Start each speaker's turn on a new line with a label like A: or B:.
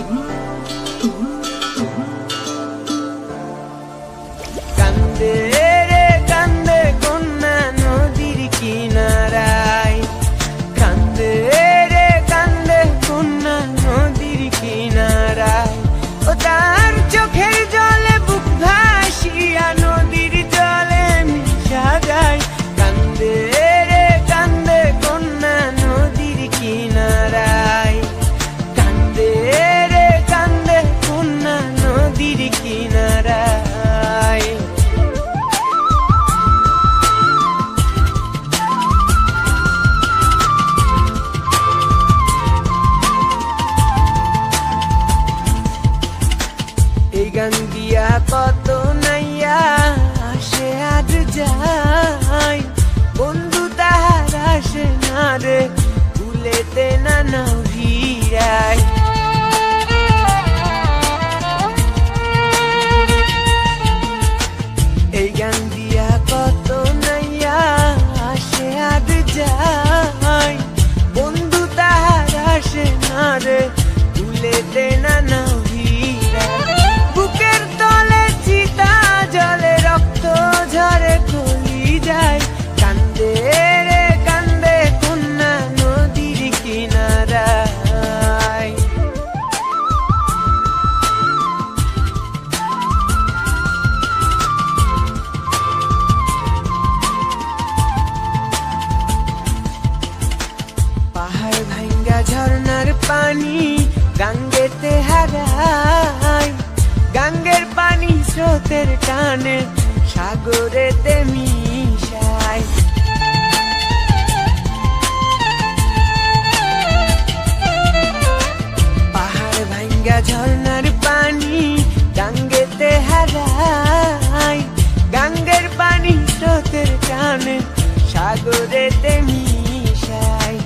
A: Ooh. চিতা জলে রক্ত ঝরে কলি যায়। কান্দে কান্দে কন্যা নদীর কিনারায়। পাহাড় ভাঙ্গা ঝর্ণার পানি গাঙ্গেতে হারায় গাঙ্গের পানি স্রোতের টানে সাগরেতে মিশায় পাহাড় ভাঙ্গা ঝর্ণার পানি গাঙ্গেতে হারায় গাঙ্গের পানি স্রোতের টানে সাগরেতে মিশায়